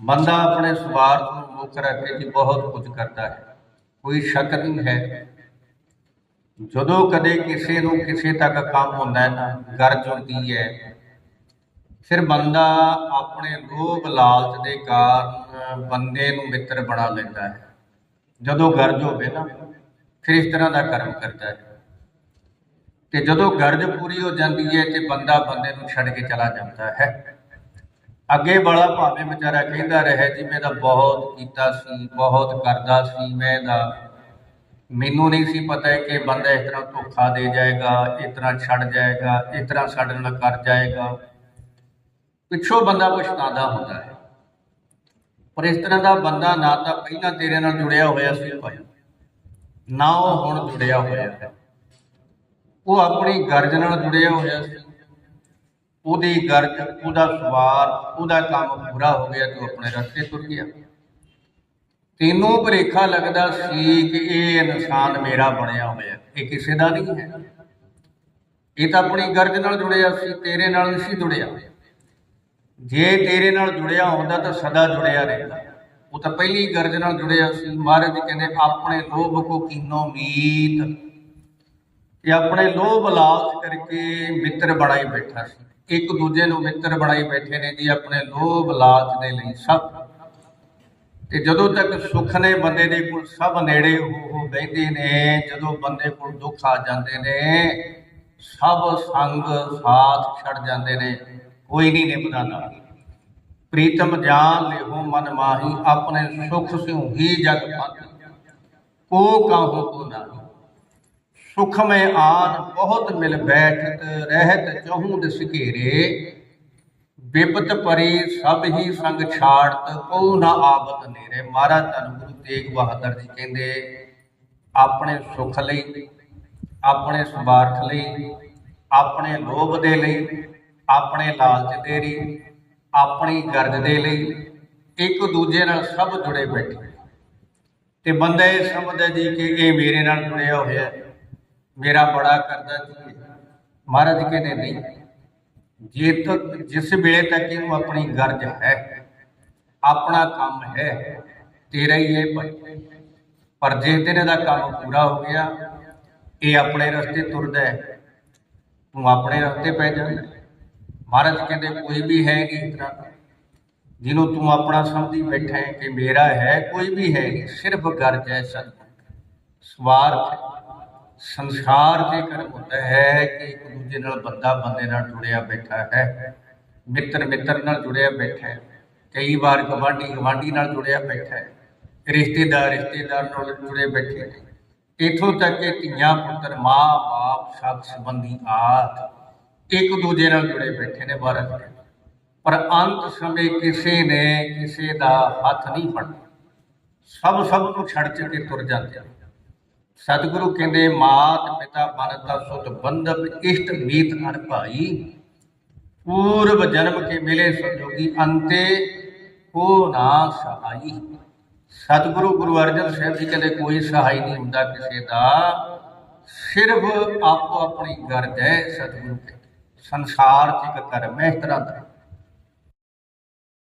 ਬੰਦਾ ਆਪਣੇ ਸਵਾਰਥ ਨੂੰ ਮੁੱਖ ਰੱਖ ਕੇ ਜੀ ਬਹੁਤ ਕੁਝ ਕਰਦਾ ਹੈ। ਕੋਈ ਸ਼ੱਕ ਨਹੀਂ ਹੈ। ਜਦੋਂ ਕਦੇ ਕਿਸੇ ਨੂੰ ਕਿਸੇ ਤੱਕ ਕੰਮ ਹੁੰਦਾ ਹੈ ਨਾ ਗਰਜ ਹੁੰਦੀ ਹੈ। ਫਿਰ ਬੰਦਾ ਆਪਣੇ ਲੋਭ ਲਾਲਚ ਦੇ ਕਾਰਨ ਬੰਦੇ ਨੂੰ ਮਿੱਤਰ ਬਣਾ ਲੈਂਦਾ ਹੈ। ਜਦੋਂ ਗਰਜ ਹੋਵੇ ਨਾ, ਫਿਰ ਇਸ ਤਰ੍ਹਾਂ ਦਾ ਕਰਮ ਕਰਦਾ ਹੈ। ਤੇ ਜਦੋਂ ਗਰਜ ਪੂਰੀ ਹੋ ਜਾਂਦੀ ਹੈ ਤੇ ਬੰਦਾ ਬੰਦੇ ਨੂੰ ਛੱਡ ਕੇ ਚਲਾ ਜਾਂਦਾ ਹੈ। ਅੱਗੇ ਵਾਲਾ ਭਾਵੇਂ ਵਿਚਾਰਾ ਕਹਿੰਦਾ ਰਹੇ ਜੀ ਮੈਂ ਤਾਂ ਬਹੁਤ ਕੀਤਾ ਸੀ, ਬਹੁਤ ਕਰਦਾ ਸੀ, ਮੈਂ ਦਾ। ਮੈਨੂੰ ਨਹੀਂ ਸੀ ਪਤਾ ਕਿ ਬੰਦਾ ਇਸ ਤਰ੍ਹਾਂ ਧੋਖਾ ਦੇ ਜਾਏਗਾ, ਇਸ ਤਰ੍ਹਾਂ ਛੱਡ ਜਾਏਗਾ, ਇਸ ਤਰ੍ਹਾਂ ਸਾਡੇ ਨਾਲ ਕਰ ਜਾਏਗਾ। ਪਿੱਛੋਂ ਬੰਦਾ ਪਛਤਾਉਂਦਾ ਹੁੰਦਾ ਹੈ। ਪਰ ਇਸ ਤਰ੍ਹਾਂ ਦਾ ਬੰਦਾ ਨਾ ਤਾਂ ਪਹਿਲਾਂ ਤੇਰੇ ਨਾਲ ਜੁੜਿਆ ਹੋਇਆ ਸੀ ਭਾਈ। ਨਾ ਉਹ ਹੁਣ ਜੁੜਿਆ ਹੋਇਆ ਹੈ। ਉਹ ਆਪਣੀ ਗਰਜ ਨਾਲ ਜੁੜਿਆ ਹੋਇਆ ਸੀ। ਉਹਦੀ ਗਰਜ ਉਹਦਾ ਸਵਾਰ, ਉਹਦਾ ਕੰਮ ਪੂਰਾ ਹੋ ਗਿਆ, ਤੂੰ ਆਪਣੇ ਰਸਤੇ ਤੁਰ ਗਿਆ। ਤੈਨੂੰ ਭਰੇਖਾ ਲੱਗਦਾ ਸੀ ਕਿ ਇਹ ਇਨਸਾਨ ਮੇਰਾ ਬਣਿਆ ਹੋਇਆ ਇਹ ਕਿਸੇ ਦਾ ਨਹੀਂ ਹੈ। ਇਹ ਤਾਂ ਆਪਣੀ ਗਰਜ ਨਾਲ ਜੁੜਿਆ ਸੀ, ਤੇਰੇ ਨਾਲ ਨਹੀਂ ਸੀ ਜੁੜਿਆ। ਜੇ ਤੇਰੇ ਨਾਲ ਜੁੜਿਆ ਹੁੰਦਾ ਤਾਂ ਸਦਾ ਜੁੜਿਆ ਰਹਿੰਦਾ। ਉਹ ਤਾਂ ਪਹਿਲੀ ਗਰਜ ਨਾਲ ਜੁੜਿਆ ਸੀ। ਮਹਾਰਾਜ ਜੀ ਕਹਿੰਦੇ, ਆਪਣੇ ਲੋਭ ਕੋ ਕੀਨੋ ਮੀਤ। ਇਹ ਆਪਣੇ ਲੋਭ ਲਾਲਚ ਕਰਕੇ ਮਿੱਤਰ ਬਣਾਈ ਬੈਠਾ ਸੀ। ਇੱਕ ਦੂਜੇ ਨੂੰ ਮਿੱਤਰ ਬਣਾਈ ਬੈਠੇ ਨੇ ਜੀ, ਆਪਣੇ ਲੋਭ ਲਾਲਚ ਦੇ ਲਈ ਸਭ। ਤੇ ਜਦੋਂ ਤੱਕ ਸੁੱਖ ਨੇ ਬੰਦੇ ਦੇ ਕੋਲ ਸਭ ਨੇੜੇ ਹੋ ਹੋ ਬੈਠੇ ਨੇ, ਜਦੋਂ ਬੰਦੇ ਕੋਲ ਦੁੱਖ ਆ ਜਾਂਦੇ ਨੇ, ਸਭ ਸੰਗ ਸਾਥ ਛੱਡ ਜਾਂਦੇ ਨੇ, ਕੋਈ ਨਹੀਂ ਨਿਭਦਾ ਨਾਲ ਪ੍ਰੀਤਮ ਜਾਨ ਲਿਹੋ ਮਨ ਮਾਹੀ, ਆਪਣੇ ਸੁਖ ਸਿਉ ਹੀ ਜਗ ਪਤ ਕੋ ਕਾਹੂ ਕੋ ਨਾਹੀ। ਸੁਖ ਮੈਂ ਆਨ ਬਹੁਤ ਮਿਲ ਬੈਠਤ ਰਹਿਤ ਚਹੂ ਦਿਸ ਬਿਪਤ ਪਰੀ ਸਭ ਹੀ ਸੰਗ ਛਾੜਤ ਕੋ ਨਾ ਆਬਤ ਨੇਰੇ। ਮਹਾਰਾਜ ਧੰਨ ਗੁਰੂ ਤੇਗ ਬਹਾਦਰ ਜੀ ਕਹਿੰਦੇ, ਆਪਣੇ ਸੁਖ ਲਈ, ਆਪਣੇ ਸਵਾਰਥ ਲਈ, ਆਪਣੇ ਲੋਭ ਦੇ ਲਈ, ਆਪਣੇ ਲਾਲਚ ਦੇ ਲਈ, ਆਪਣੀ ਗਰਜ ਦੇ ਲਈ ਇੱਕ ਦੂਜੇ ਨਾਲ ਸਭ ਜੁੜੇ ਬੈਠੇ। ਤੇ ਬੰਦਾ ਇਹ ਸਮਝਦਾ ਜੀ ਕਿ ਇਹ ਮੇਰੇ ਨਾਲ ਜੁੜਿਆ ਹੋਇਆ ਹੈ। ਮੇਰਾ ਬੜਾ ਕਰਦਾ ਜੀ। ਮਹਾਰਾਜ ਕਹਿੰਦੇ ਨਹੀਂ, ਜੇ ਤੱਕ ਜਿਸ ਵੇਲੇ ਤੱਕ ਇਹਨੂੰ ਆਪਣੀ ਗਰਜ ਹੈ, ਆਪਣਾ ਕੰਮ ਹੈ, ਤੇਰਾ ਹੀ ਇਹ ਭਾਈ। ਪਰ ਜੇ ਤੇਰੇ ਦਾ ਕੰਮ ਪੂਰਾ ਹੋ ਗਿਆ, ਇਹ ਆਪਣੇ ਰਸਤੇ ਤੁਰਦਾ ਹੈ, ਤੂੰ ਆਪਣੇ ਰਸਤੇ ਪੈ ਜਾਂਦਾ ਮਹਾਰਾਜ ਕਹਿੰਦੇ, ਕੋਈ ਵੀ ਹੈ ਨਹੀਂ ਇਸ ਤਰ੍ਹਾਂ ਜਿਹਨੂੰ ਤੂੰ ਆਪਣਾ ਸਮਝੀ ਬੈਠਾ ਹੈ ਕਿ ਮੇਰਾ ਹੈ, ਕੋਈ ਵੀ ਹੈ ਸਿਰਫ ਗਰਜ ਹੈ ਸਤ ਸਵਾਰਥ ਸੰਸਾਰ ਦੇ ਕਰਮ ਹੁੰਦਾ ਹੈ ਕਿ ਇੱਕ ਦੂਜੇ ਨਾਲ ਬੰਦਾ ਬੰਦੇ ਨਾਲ ਜੁੜਿਆ ਬੈਠਾ ਹੈ, ਮਿੱਤਰ ਮਿੱਤਰ ਨਾਲ ਜੁੜਿਆ ਬੈਠਾ ਹੈ, ਕਈ ਵਾਰ ਗਵਾਂਢੀ ਗਵਾਂਢੀ ਨਾਲ ਜੁੜਿਆ ਬੈਠਾ ਹੈ, ਰਿਸ਼ਤੇਦਾਰ ਰਿਸ਼ਤੇਦਾਰ ਨਾਲ ਜੁੜੇ ਬੈਠੇ ਨੇ। ਇਥੋਂ ਤੱਕ ਕਿ ਧੀਆਂ ਪੁੱਤਰ, ਮਾਂ ਬਾਪ ਸਭ ਸੰਬੰਧੀ ਆਦ ਇੱਕ ਦੂਜੇ ਨਾਲ ਜੁੜੇ ਬੈਠੇ ਨੇ ਭਾਰਤ ਪਰ ਅੰਤ ਸਮੇਂ ਕਿਸੇ ਨੇ ਕਿਸੇ ਦਾ ਹੱਥ ਨਹੀਂ ਫੜਨਾ। ਸਭ ਸਭ ਨੂੰ ਛੱਡ ਕੇ ਤੁਰ ਜਾਂਦੇ ਨੇ। ਸਤਿਗੁਰੂ ਕਹਿੰਦੇ, ਮਾਤ ਪਿਤਾ ਮਨਤਾ ਸੁਤ ਬੰਧਪ ਇਸ਼ਟ ਮੀਤ ਹਰ ਭਾਈ। ਪੂਰਵ ਜਨਮ ਕੇ ਮਿਲੇ ਸੰਜੋਗੀ ਅੰਤੇ, ਕੋ ਨਾ ਸਹਾਈ। ਸਤਿਗੁਰੂ ਗੁਰੂ ਅਰਜਨ ਸਾਹਿਬ ਜੀ ਕਹਿੰਦੇ, ਕੋਈ ਸਹਾਈ ਨਹੀਂ ਹੁੰਦਾ ਕਿਸੇ ਦਾ। ਸਿਰਫ ਆਪੋ ਆਪਣੀ ਗਰਜ ਹੈ ਸਤਿਗੁਰੂ ਕਹਿੰਦੇ ਸੰਸਾਰ ਚ ਇੱਕ ਧਰਮ ਹੈ, ਇਸ ਤਰ੍ਹਾਂ ਦਾ